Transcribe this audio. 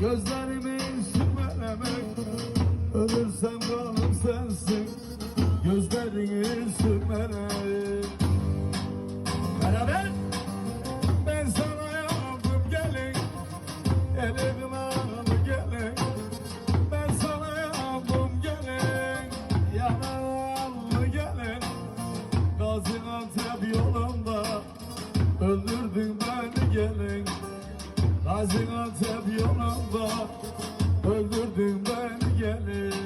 Gözlerimi sürmelemek Ölürsem kanım sensin. Gözlerini sürmelemek. Beraber. Ben sana yandım gelin. Elimin ağını gelin. Ben sana yandım gelin. Yanağını gelin. Gaziantep yolunda Öldürdün beni gelin. Gaziantep yolunda aldım ben gelin